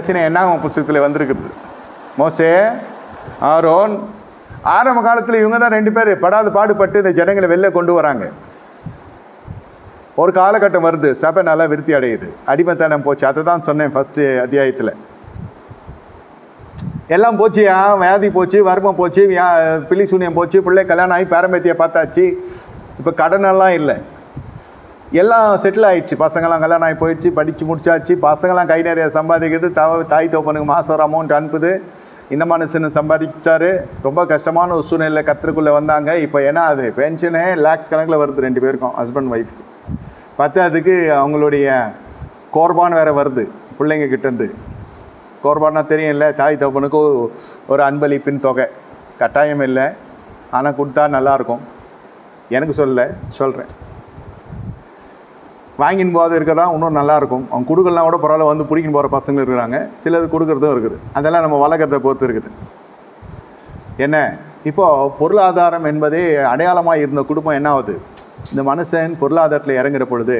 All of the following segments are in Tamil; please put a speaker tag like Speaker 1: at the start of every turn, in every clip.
Speaker 1: பிரச்சனை என்ன புஸ்தகத்தில் வந்திருக்குது? மோசே ஆரோன் ஆரம்ப காலத்தில் இவங்க தான் ரெண்டு பேர் படாத பாடுபட்டு இந்த ஜனங்களை வெளில கொண்டு வராங்க. ஒரு காலகட்டம் வருது சபை நல்லா விருத்தி அடையுது. அடிமைத்தனம் போச்சு அதை தான் சொன்னேன் ஃபஸ்ட்டு அத்தியாயத்தில். எல்லாம் போச்சுயா வியாதி போச்சு வர்மம் போச்சு வியா பிள்ளி போச்சு பிள்ளை கல்யாணம் ஆகி பேரம்பேத்தியை பார்த்தாச்சு. இப்போ கடனெல்லாம் இல்லை. எல்லாம் செட்டில் ஆகிடுச்சு பசங்களாம் கல்யாணம் ஆகி போயிடுச்சு படித்து முடிச்சாச்சு. பசங்களாம் கை நிறைய சம்பாதிக்கிறது தவ தாய் தோப்பனுக்கு மாதம் ஒரு அமௌண்ட் அனுப்புது. இந்த மனுஷன் சம்பாதிச்சாரு. ரொம்ப கஷ்டமான ஒரு சூழ்நிலை கத்திரக்குள்ளே வந்தாங்க. இப்போ ஏன்னா அது? பென்ஷனே லேக்ஸ் கணக்கில் வருது ரெண்டு பேருக்கும் ஹஸ்பண்ட் ஒய்ஃப்க்கு பத்தாததுக்கு அவங்களுடைய கோர்பான் வேறு வருது பிள்ளைங்க கிட்டேருந்து கோர்பானா தெரியும்ல தாய் தகப்பனுக்கு ஒரு அன்பளிப்பின் தொகை. கட்டாயம் இல்லை. ஆனால் கொடுத்தா நல்லாயிருக்கும் எனக்கு சொல்லலை சொல்கிறேன் வாங்கின்னு போது இருக்கிறதா இன்னும் நல்லாயிருக்கும். அவங்க கொடுக்கலாம் கூட பரவாயில்ல வந்து பிடிக்கின்னு போகிற பசங்கள் இருக்கிறாங்க. சிலது கொடுக்குறதும் இருக்குது. அதெல்லாம் நம்ம வளர்க்குறத பொறுத்து இருக்குது. என்ன? இப்போது பொருளாதாரம் என்பதே அடையாளமாக இருந்த குடும்பம் என்ன ஆகுது? இந்த மனுஷன் பொருளாதாரத்தில் இறங்குற பொழுது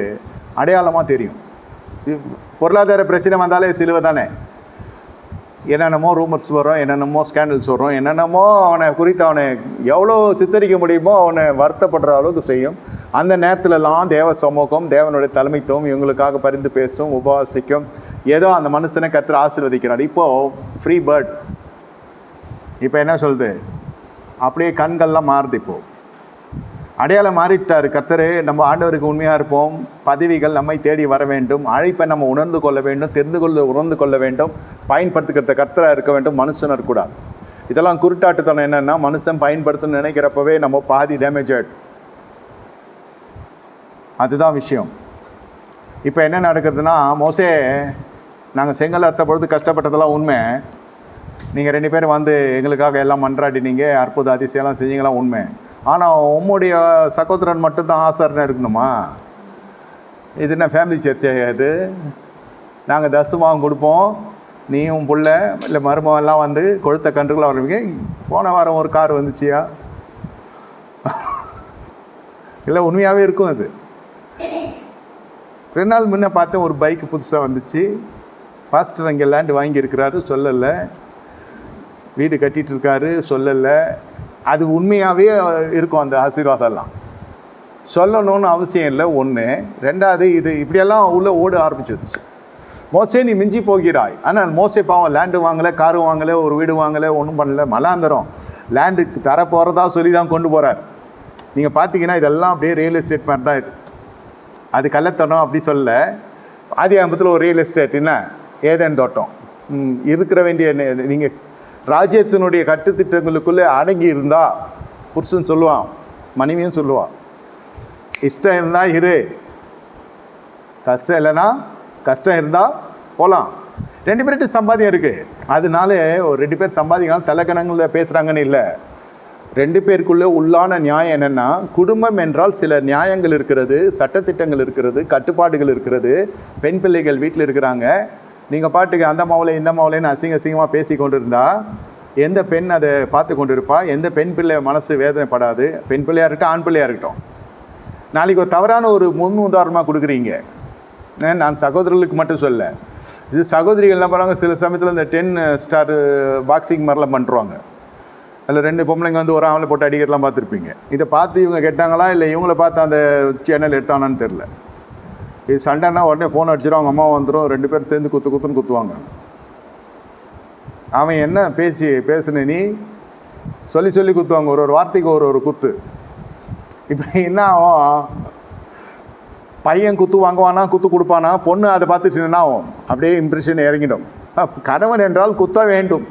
Speaker 1: அடையாளமாக தெரியும். பொருளாதார பிரச்சனை வந்தாலே சிலுவை தானே? என்னென்னமோ ரூமர்ஸ் வரும் என்னென்னமோ ஸ்கேண்டல்ஸ் வரும் என்னென்னமோ அவனை குறித்து அவனை எவ்வளோ சித்தரிக்க முடியுமோ அவனை வருத்தப்படுற அளவுக்கு செய்யும். அந்த நேரத்துலலாம் தேவ சமூகம் தேவனுடைய தலைமைத்துவம் இவங்களுக்காக பரிந்து பேசும் உபவாசிக்கும் ஏதோ அந்த மனுஷனை கத்திர ஆசீர்வதிக்கிறார். இப்போது ஃப்ரீ பேர்ட் இப்போ என்ன சொல்லுது? அப்படியே கண்கள்லாம் மாறுது இப்போது அடையாளம் மாறிட்டார். கர்த்தரே நம்ம ஆண்டவருக்கு உண்மையாக இருப்போம். பதவிகள் நம்மை தேடி வர வேண்டும். அழைப்பை நம்ம உணர்ந்து கொள்ள வேண்டும். தெரிந்து கொள்ள உணர்ந்து கொள்ள வேண்டும். பயன்படுத்துகிறத கர்த்தராக இருக்க வேண்டும். மனுஷன் இருக்கக்கூடாது இதெல்லாம் குருட்டாட்டுத்தனம் என்னென்னா மனுஷன் பயன்படுத்தணும்னு நினைக்கிறப்பவே நம்ம பாதி டேமேஜ் ஆகிடும் அதுதான் விஷயம். இப்போ என்ன நடக்கிறதுனா மோசே நாங்கள் செங்கல் அறுத்த பொழுது கஷ்டப்பட்டதெல்லாம் உண்மை. நீங்கள் ரெண்டு பேரும் வந்து எங்களுக்காக எல்லாம் மன்றாடினீங்க. அற்புத அதிசயம்லாம் செஞ்சீங்களாம் உண்மை. ஆனால் உம்முடைய சகோதரன் மட்டும்தான் ஆசாரனாக இருக்கணுமா? இது என்ன ஃபேமிலி சர்ச்சை இது? நாங்கள் தசுமாவும் கொடுப்போம். நீயும் பிள்ள இல்லை மருமகெல்லாம் வந்து கொழுத்த கன்றுகளாக வருவீங்க போன வாரம் ஒரு கார் வந்துச்சியா? இல்லை உண்மையாகவே இருக்கும் அது. ரெண்டு நாள் முன்னே பார்த்தேன் ஒரு பைக் புதுசாக வந்துச்சு. ஃபாஸ்டர் அங்கே லேண்டு வாங்கியிருக்கிறாரு சொல்லலை. வீடு கட்டிகிட்டு இருக்காரு சொல்லலை. அது உண்மையாகவே இருக்கும் அந்த ஆசீர்வாதம்லாம். சொல்லணும்னு அவசியம் இல்லை ஒன்று ரெண்டாவது இது இப்படியெல்லாம் உள்ளே ஓட ஆரம்பிச்சிருச்சு. மோசே நீ மிஞ்சி போகிறாய். ஆனால் மோசே பாவம் லேண்டு வாங்கலை காரு வாங்கலை ஒரு வீடு வாங்கலை ஒன்றும் பண்ணல. மலாந்தரம். லேண்டுக்கு தர போகிறதா சொல்லி தான் கொண்டு போகிறார் நீங்கள் பார்த்தீங்கன்னா இதெல்லாம் அப்படியே ரியல் எஸ்டேட் மாதிரி தான் இது. அது கள்ளத்தனம் அப்படி சொல்ல. ஆதி ஆரம்பத்தில் ஒரு ரியல் எஸ்டேட் என்ன? ஏதேன் தோட்டம். இருக்கிற வேண்டிய நீங்கள் ராஜ்யத்தினுடைய கட்டுத்திட்டங்களுக்குள்ளே அடங்கி இருந்தா புருஷன் சொல்லுவான் மனைவியும் சொல்லுவான் இஷ்டம் இருந்தால் இரு. கஷ்டம் இல்லைன்னா கஷ்டம் இருந்தால் போகலாம் ரெண்டு பேர்கிட்ட சம்பாதியம் இருக்குது அதனால ஒரு ரெண்டு பேர் சம்பாதிக்கலாம் தலைக்கணங்களில் பேசுகிறாங்கன்னு இல்லை. ரெண்டு பேருக்குள்ளே உள்ளான நியாயம் என்னென்னா குடும்பம் என்றால் சில நியாயங்கள் இருக்கிறது சட்டத்திட்டங்கள் இருக்கிறது கட்டுப்பாடுகள் இருக்கிறது பெண் பிள்ளைகள் வீட்டில் இருக்கிறாங்க நீங்கள் பாட்டுக்கு அந்த மாவுல இந்த மாவுலன்னு அசிங்க அசிங்கமாக பேசி கொண்டு எந்த பெண் அதை பார்த்து கொண்டு இருப்பா எந்த பெண் பிள்ளை மனசு வேதனைப்படாது? பெண் பிள்ளையாக இருக்கட்டும் ஆண் பிள்ளையாக இருக்கட்டும். நாளைக்கு ஒரு தவறான ஒரு முன் உதாரணமாக கொடுக்குறீங்க. ஏன் நான் சகோதரர்களுக்கு மட்டும் சொல்ல. இது சகோதரிகள் என்ன பண்ணுவாங்க சில சமயத்தில் இந்த டென் ஸ்டார் பாக்ஸிங் மாதிரிலாம் பண்ணுறாங்க அதில் ரெண்டு பொம்பளைங்க வந்து ஒரு ஆவலை போட்டு அடிக்கிறலாம் பார்த்துருப்பீங்க. இதை பார்த்து இவங்க கேட்டாங்களா? இல்லை இவங்கள பார்த்து அந்த சேனல் எடுத்தானான்னு தெரில இது சண்டைன்னா உடனே ஃபோன் அடிச்சிடும் அவங்க அம்மா வந்துடும் ரெண்டு பேரும் சேர்ந்து குத்து குத்துன்னு குத்துவாங்க. அவன் என்ன பேசி பேசுன நீ? சொல்லி சொல்லி குத்துவாங்க ஒரு ஒரு வார்த்தைக்கு ஒரு ஒரு குத்து. இப்போ என்ன ஆகும்? பையன் குத்து வாங்குவானா குத்து கொடுப்பானா? பொண்ணு அதை பார்த்துட்டு என்ன ஆகும்? அப்படியே இம்ப்ரெஷன் இறங்கிடும். கணவன் என்றால் குத்த வேண்டும்.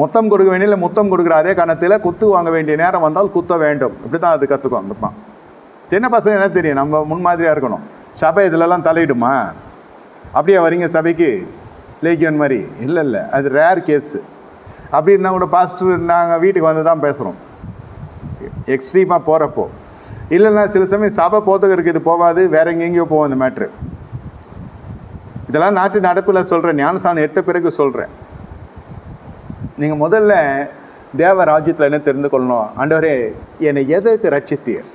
Speaker 1: மொத்தம் கொடுக்க வேண்டிய இல்லை முத்தம் கொடுக்குற அதே கணத்தில் குத்து வாங்க வேண்டிய நேரம் வந்தால் குத்த வேண்டும். இப்படி தான் அது கற்றுக்கும் அந்தப்பான் சின்ன பசங்க என்ன தெரியும்? நம்ம முன்மாதிரியாக இருக்கணும். சபை இதிலெல்லாம் தலையிடுமா? அப்படியே வரீங்க சபைக்கு? லேக்கியன் மாதிரி. இல்லை இல்லை. அது ரேர் கேஸு அப்படி இருந்தால் கூட பாஸ்டர் நாங்கள் வீட்டுக்கு வந்து தான் பேசுகிறோம் எக்ஸ்ட்ரீமாக போகிறப்போ இல்லைன்னா சில சமயம் சபை போத்தகருக்கு இது போகாது. வேற எங்கெங்கேயோ போகும் இந்த மேட்ரு இதெல்லாம் நாட்டு நடப்பில் சொல்கிறேன் ஞானசானம் எடுத்த பிறகு சொல்கிறேன் நீங்கள் முதல்ல தேவ ராஜ்யத்தில் என்ன தெரிந்து கொள்ளணும்? ஆண்டவரே என்னை எதற்கு ரட்சித்தீர்?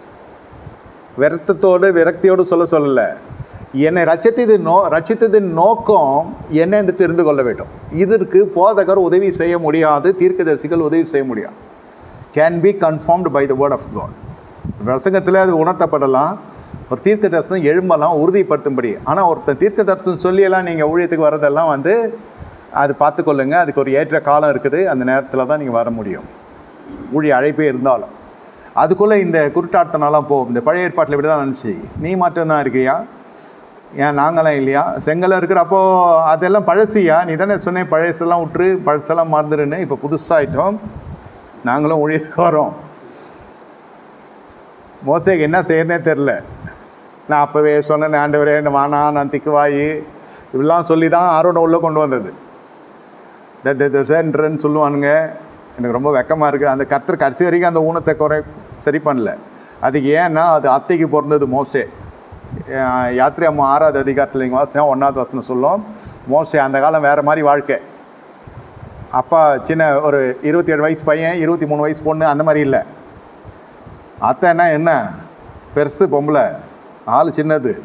Speaker 1: விரத்தத்தோடு விரக்தியோடு சொல்ல சொல்லலை. என்னை ரட்சித்தது நோ ரச்சித்ததின் நோக்கம் என்ன என்று தெரிந்து கொள்ள வேண்டும். இதற்கு போதகர் உதவி செய்ய முடியாது தீர்க்கதரிசிகள் உதவி செய்ய முடியாது. Can be confirmed by the word of God பிரசங்கத்தில் அது உணர்த்தப்படலாம். ஒரு தீர்க்க தரிசனம் எழும்பலாம் உறுதிப்படுத்தும்படி. ஆனால் ஒருத்தன் தீர்க்க தரிசனம் சொல்லியெல்லாம் நீங்கள் ஊழியத்துக்கு வரதெல்லாம் வந்து அது பார்த்துக்கொள்ளுங்க. அதுக்கு ஒரு ஏற்ற காலம் இருக்குது. அந்த நேரத்தில் தான் நீங்கள் வர முடியும். ஊழிய அழைப்பே இருந்தாலும். அதுக்குள்ளே இந்த குருட்டாட்டனாலாம் போகும் இந்த பழைய ஏற்பாட்டில் இப்படி தான் நினச்சி நீ மட்டும்தான் இருக்கியா ஏன் நாங்களாம் இல்லையா செங்கலை இருக்கிறப்போ அதெல்லாம் பழசியா நீ தானே சொன்னேன் பழசெல்லாம் விட்டுரு பழசெல்லாம் மறந்துடுன்னு இப்போ புதுசாகிட்டோம் நாங்களும் ஒழியதுக்கு வரோம் மோசைக்கு என்ன செய்யறனே தெரில நான் அப்போவே சொன்னேன் ஆண்டவரே என்ன வானா நான் திக்குவாயி இப்படிலாம் சொல்லி தான் ஆரோனை உள்ளே கொண்டு வந்தது தன்றன்னு சொல்லுவானுங்க எனக்கு ரொம்ப வெக்கமாக இருக்குது அந்த கர்த்தர் கடைசி வரைக்கும் அந்த ஊனத்தை குறை சரி பண்ணல. அதுக்கு ஏன்னா அது அத்தைக்கு பிறந்தது மோசே. யாத்திரை அம்மா ஆறாவது அதிகாரத்தில் நீங்கள் வாசினா ஒன்றாவது வசனம் சொல்லும். மோசே அந்த காலம் வேறு மாதிரி வாழ்க்கை. அப்பா சின்ன ஒரு இருபத்தி ஏழு வயசு பையன் இருபத்தி மூணு வயசு பொண்ணு அந்த மாதிரி இல்லை. அத்தைன்னா என்ன? பெருசு பொம்பளை. ஆள் சின்னது.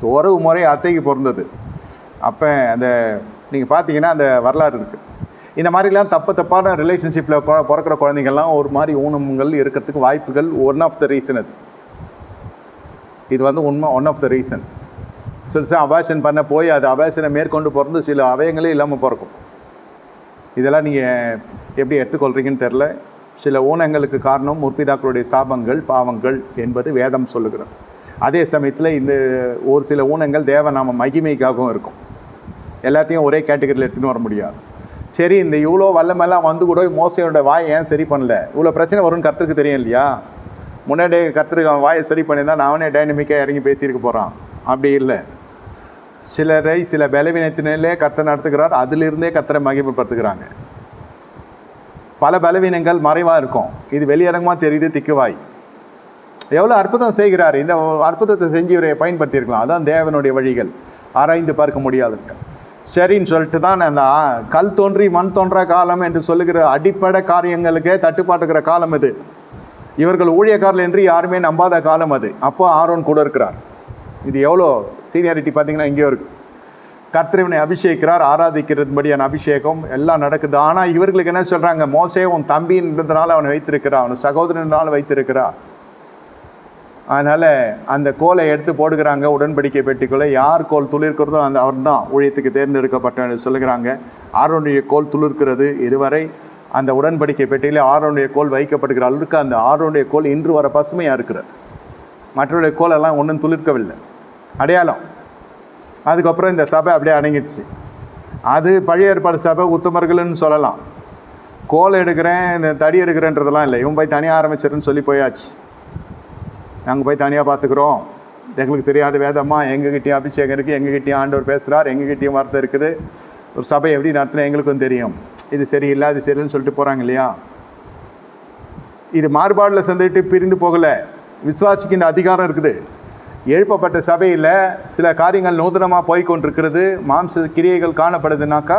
Speaker 1: உறவு முறை அத்தைக்கு பிறந்தது. அப்போ அந்த நீங்கள் பார்த்தீங்கன்னா அந்த வரலாறு இருக்குது இந்த மாதிரிலாம் தப்பு தப்பான ரிலேஷன்ஷிப்பில் பிறக்கிற குழந்தைங்கள்லாம் ஒரு மாதிரி ஊனங்கள் இருக்கிறதுக்கு வாய்ப்புகள் ஒன் ஆஃப் த ரீசன் அது. இது வந்து உண்மை ஒன் ஆஃப் த ரீசன் சில சார் அபாஷன் பண்ண போய் அது அபாஷனை மேற்கொண்டு பிறந்து சில அவயங்களே இல்லாமல் பிறக்கும். இதெல்லாம் நீங்கள் எப்படி எடுத்துக்கொள்கிறீங்கன்னு தெரில சில ஊனங்களுக்கு காரணம் முற்பிதாக்களுடைய சாபங்கள் பாவங்கள் என்பது வேதம் சொல்லுகிறது. அதே சமயத்தில் இந்த ஒரு சில ஊனங்கள் தேவநாம மகிமைக்காகவும் இருக்கும். எல்லாத்தையும் ஒரே கேட்டகரியில் எடுத்துகிட்டு வர முடியாது. சரி இந்த இவ்வளோ வல்லமெல்லாம் வந்து கூட மோசையோட வாய் ஏன் சரி பண்ணல? இவ்வளோ பிரச்சனை வரும்னு கர்த்தருக்கு தெரியும் இல்லையா? முன்னாடி கர்த்தருக்கு அவன் வாயை சரி பண்ணியிருந்தா நான் அவனே டைனமிக்காக இறங்கி பேசியிருக்க போகிறான் அப்படி இல்லை. சிலரை சில பலவீனத்தினாலே கத்த நடத்துகிறார். அதிலிருந்தே கத்தரை மகிமைப்படுத்துகிறாங்க. பல பலவீனங்கள் மறைவாக இருக்கும். இது வெளியரங்கமாக தெரியுது திக்குவாய். எவ்வளோ அற்புதம் செய்கிறார். இந்த அற்புதத்தை செஞ்சு இவரை பயன்படுத்தியிருக்கலாம். அதுதான் தேவனுடைய வழிகள். ஆராய்ந்து பார்க்க முடியாதுங்க சரின்னு சொல்லிட்டு தான் அந்த கல் தோன்றி மண் தோன்றா காலம் என்று சொல்லுகிற அடிப்படை காரியங்களுக்கே தட்டுப்பாட்டுக்கிற காலம் இது. இவர்கள் ஊழியக்காரர்கள் என்று யாருமே நம்பாத காலம் அது. அப்போ ஆரோன் கூட இருக்கிறார். இது எவ்வளோ சீனியாரிட்டி பார்த்தீங்கன்னா இங்கேயோ இருக்குது கர்த்தரவனை அபிஷேகிக்கிறார் ஆராதிக்கிறதுபடியான அபிஷேகம் எல்லாம் நடக்குது. ஆனால் இவர்களுக்கு என்ன சொல்கிறாங்க மோசே உன் தம்பின்றதுனால அவனை வைத்திருக்கிறா அவன் சகோதரனால் வைத்திருக்கிறா அதனால் அந்த கோலை எடுத்து போடுகிறாங்க உடன்படிக்கை பெட்டிக்குள்ளே. யார் கோல் துளிர்க்கிறதோ அந்த அவர் தான் ஊழியத்துக்கு தேர்ந்தெடுக்கப்பட்ட சொல்லுகிறாங்க. ஆரோனுடைய கோல் துளிர்க்கிறது. இதுவரை அந்த உடன்படிக்கை பெட்டியில் ஆரோனுடைய கோல் வைக்கப்படுகிற அளவுக்கு அந்த ஆரோனுடைய கோல் இன்று வர பசுமையாக இருக்கிறது. மற்றவருடைய கோலெல்லாம் ஒன்றும் துளிர்க்கவில்லை. அடையாளம். அதுக்கப்புறம் இந்த சபை அப்படியே அடங்கிடுச்சு. அது பழைய ஏற்பாடு சபை உத்தமர்கள்னு சொல்லலாம். கோல் எடுக்கிறேன் இந்த தடி எடுக்கிறேன்றதெல்லாம் இல்லை. இவன் போய் தனியாக ஆரம்பிச்சிருன்னு சொல்லி போயாச்சு. நாங்கள் போய் தனியாக பார்த்துக்குறோம். எங்களுக்கு தெரியாத வேதம்மா எங்ககிட்டயும் அபிஷேகம் இருக்குது எங்ககிட்டயும் ஆண்டவர் பேசுகிறார் எங்ககிட்டயும் வார்த்தை இருக்குது. ஒரு சபை எப்படி நடத்தினா எங்களுக்கும் தெரியும். இது சரியில்லை அது சரியில்லைன்னு சொல்லிட்டு போகிறாங்க இல்லையா? இது மாறுபாடில் சந்திட்டு பிரிந்து போகலை. விசுவாசிக்கு இந்த அதிகாரம் இருக்குது. எழுப்பப்பட்ட சபையில் சில காரியங்கள் நூதனமாக போய் கொண்டிருக்கிறது மாம்ச கிரியைகள் காணப்படுதுனாக்கா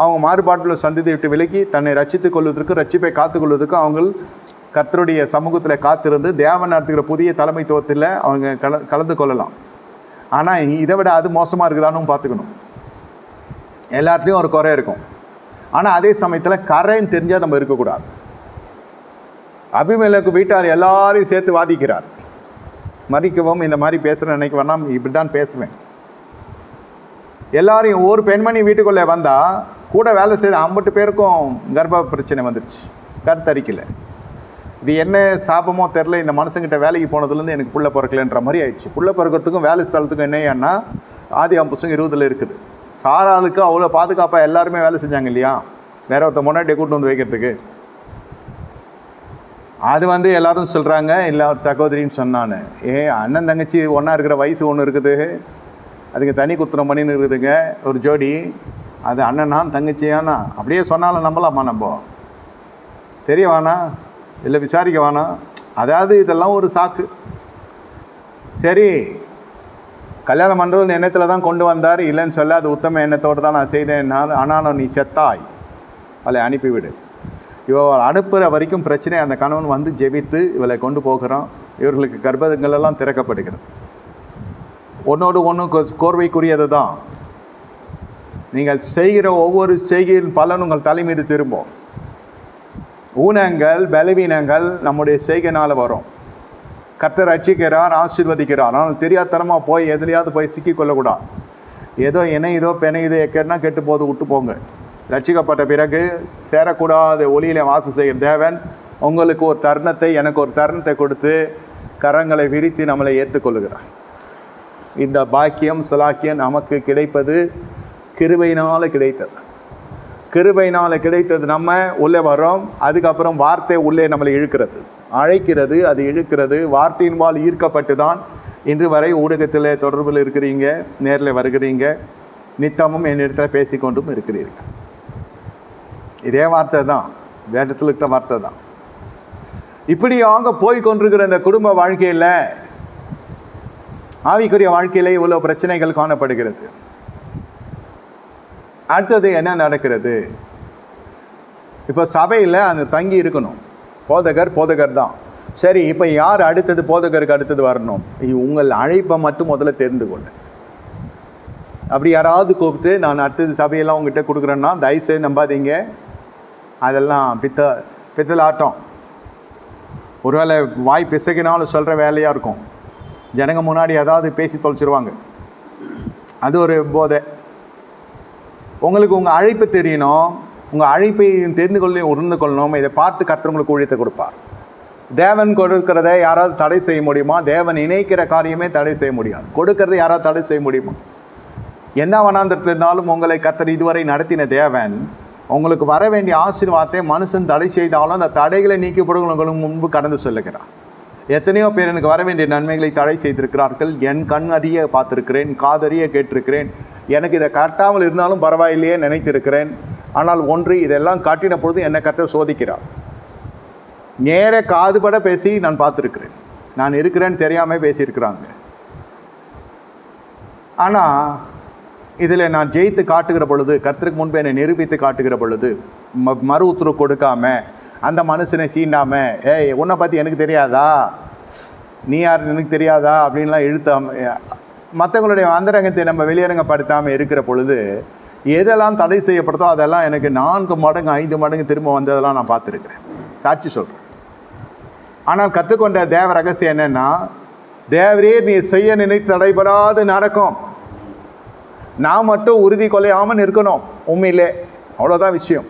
Speaker 1: அவங்க மாறுபாட்டில் சந்ததி விட்டு விலகி தன்னை ரட்சித்துக் கொள்வதற்கு ரட்சிப்பை காத்துக்கொள்வதற்கு அவங்க கர்த்தருடைய சமூகத்தில் காத்திருந்து தேவன் நடத்துகிற புதிய தலைமைத்துவத்தில் அவங்க கல கலந்து கொள்ளலாம். ஆனால் இதை விட அது மோசமாக இருக்குதான்னு பார்த்துக்கணும். எல்லாத்துலேயும் ஒரு குறை இருக்கும். ஆனால் அதே சமயத்தில் கரைன்னு தெரிஞ்சால் நம்ம இருக்கக்கூடாது. அபிமேலுக்கு வீட்டார் எல்லாரையும் சேர்த்து வாதிக்கிறார். மறிக்கவும் இந்த மாதிரி பேசுகிற நினைக்க வேணாம் இப்படி தான் பேசுவேன். எல்லாரையும் ஒரு பெண்மணி வீட்டுக்குள்ளே வந்தால் கூட வேலை செய்த ஐம்பட்டு பேருக்கும் கர்ப்ப பிரச்சனை வந்துடுச்சு கருத்தரிக்கலை. இது என்ன சாபமோ தெரில இந்த மனுஷங்கிட்ட வேலைக்கு போனதுலேருந்து எனக்கு புள்ள பிறக்கலன்ற மாதிரி ஆயிடுச்சு. புள்ள பிறக்கிறதுக்கும் வேலை ஸ்தலத்துக்கும் என்னன்னா ஆதி அம்புசம் இருபதில் இருக்குது. சாராளுக்கு அவ்வளோ பாதுகாப்பாக எல்லாருமே வேலை செஞ்சாங்க இல்லையா? வேற ஒருத்த முன்னாடியே கூட்டு வந்து வைக்கிறதுக்கு. அது வந்து எல்லாரும் சொல்கிறாங்க இல்லை ஒரு சகோதரின்னு சொன்னான்னு. ஏ அண்ணன் தங்கச்சி ஒன்றா இருக்கிற வயசு ஒன்று இருக்குது. அதுக்கு தனி குத்திரம் பண்ணின்னு இருக்குதுங்க ஒரு ஜோடி. அது அண்ணனா தங்கச்சியானா? அப்படியே சொன்னாலும் நம்பலாமா நம்ம? தெரிய வேணா இல்லை விசாரிக்க வேணாம். அதாவது இதெல்லாம் ஒரு சாக்கு. சரி கல்யாணம் பண்ணுறது எண்ணத்தில் தான் கொண்டு வந்தார். இல்லைன்னு சொல்ல அது உத்தம எண்ணத்தோடு தான் நான் செய்தேன். ஆனாலும் நீ செத்தாய். அவளை அனுப்பிவிடு. இவள் அனுப்புகிற வரைக்கும் பிரச்சனை அந்த கணவன் வந்து ஜெபித்து இவளை கொண்டு போகிறான். இவர்களுக்கு கர்ப்பங்கள் எல்லாம் திறக்கப்படுகிறது. ஒன்றோடு ஒன்று கோர்வைக்குரியது தான். நீங்கள் செய்கிற ஒவ்வொரு செய்கையின் பலன் உங்கள் தலை மீது திரும்பும். ஊனங்கள் பலவீனங்கள் நம்முடைய செய்கைனால் வரும். கர்த்தர் ரட்சிக்கிறார் ஆசீர்வதிக்கிறார். ஆனால் தெரியாதனமாக போய் எதுலையாவது போய் சிக்கிக்கொள்ளக்கூடாது ஏதோ இணையுதோ இதோ எக்கேன்னா கெட்டு போது விட்டு போங்க. ரட்சிக்கப்பட்ட பிறகு சேரக்கூடாத ஒளியில வாசம் செய்கிற தேவன் உங்களுக்கு ஒரு தருணத்தை எனக்கு ஒரு தருணத்தை கொடுத்து கரங்களை விரித்து நம்மளை ஏற்றுக்கொள்கிறார் இந்த பாக்கியம் சுலாக்கியம் நமக்கு கிடைப்பது கிருபையினால் கிடைத்தது. கிருபைனால் கிடைத்தது நம்ம உள்ளே வரோம் அதுக்கப்புறம் வார்த்தை உள்ளே நம்மளை இழுக்கிறது. அழைக்கிறது அது இழுக்கிறது. வார்த்தையின்பால் ஈர்க்கப்பட்டு தான் இன்று வரை ஊடகத்தில் தொடர்பில் இருக்கிறீங்க நேரில் வருகிறீங்க. நித்தமும் என்னிடத்தில் பேசிக்கொண்டும் இருக்கிறீர்கள். இதே வார்த்தை தான் வேதத்தில் இருக்கிற வார்த்தை தான். இப்படியாக போய்கொண்டிருக்கிற இந்த குடும்ப வாழ்க்கையில் ஆவிக்குரிய வாழ்க்கையிலே இவ்வளோ பிரச்சனைகள் காணப்படுகிறது. அடுத்தது என்ன நடக்கிறது? இப்போ சபையில் அந்த தங்கி இருக்கணும். போதகர் போதகர் தான். சரி இப்போ யார் அடுத்தது போதகருக்கு அடுத்தது வரணும்? உங்கள் அழைப்பை மட்டும் முதல்ல தெரிந்து கொள்ள அப்படி யாராவது கூப்பிட்டு நான் அடுத்தது சபையெல்லாம் உங்ககிட்ட கொடுக்குறேன்னா தயவுசெய்து நம்பாதீங்க. அதெல்லாம் பித்த பித்தலாட்டம். ஒருவேளை வாய் பிசகினாலும் சொல்கிற வேலையாக இருக்கும். ஜனங்க முன்னாடி ஏதாவது பேசி தொலைச்சிருவாங்க. அது ஒரு போதை. உங்களுக்கு உங்கள் அழைப்பு தெரியணும் உங்கள் அழைப்பை தெரிந்து கொள்ள உணர்ந்து கொள்ளணும் இதை பார்த்து கர்த்தர் உங்களுக்கு ஊழியத்தை கொடுப்பார். தேவன் கொடுக்கிறத யாராவது தடை செய்ய முடியுமா? தேவன் இணைக்கிற காரியமே தடை செய்ய முடியாது. கொடுக்கறத யாராவது தடை செய்ய முடியுமா? என்ன வனாந்திரத்தில் இருந்தாலும் உங்களை கர்த்தர் இதுவரை நடத்தின தேவன் உங்களுக்கு வர வேண்டிய ஆசீர்வாதத்தை மனுஷன் தடை செய்தாலும் அந்த தடைகளை நீக்கி முன்பு கடந்து சொல்லுகிறார். எத்தனையோ பேர் எனக்கு வர வேண்டிய நன்மைகளை தடை செய்திருக்கிறார்கள். என் கண் அறிய பார்த்துருக்கிறேன் காதறிய கேட்டிருக்கிறேன். எனக்கு இதை காட்டாமல் இருந்தாலும் பரவாயில்லையே நினைத்திருக்கிறேன். ஆனால் ஒன்று இதெல்லாம் காட்டின பொழுது என்னை கத்த சோதிக்கிறார். நேர காதுபட பேசி நான் பார்த்துருக்கிறேன். நான் இருக்கிறேன்னு தெரியாமல் பேசியிருக்கிறாங்க. ஆனால் இதில் நான் ஜெயித்து காட்டுகிற பொழுது கர்த்தருக்கு முன்பு என்னை நிரூபித்து காட்டுகிற பொழுது ம மறு உத்தரவு கொடுக்காமல் அந்த மனுஷனை சீண்டாமல் ஏய் உன்னை பற்றி எனக்கு தெரியாதா? நீ யார் எனக்கு தெரியாதா? அப்படின்லாம் இழுத்தாம மற்றவங்களுடைய அந்தரங்கத்தை நம்ம வெளியரங்கப்படுத்தாமல் இருக்கிற பொழுது எதெல்லாம் தடை செய்யப்படுதோ அதெல்லாம் எனக்கு நான்கு மடங்கு ஐந்து மடங்கு திரும்ப வந்ததெல்லாம் நான் பார்த்துருக்குறேன். சாட்சி சொல்கிறேன் ஆனால் கற்றுக்கொண்ட தேவ ரகசியம் என்னென்னா தேவரே நீ செய்ய நினைத்து தடைபடாது நடக்கும். நான் மட்டும் உறுதி கொலையாமல் இருக்கணும். உண்மையிலே அவ்வளோதான் விஷயம்.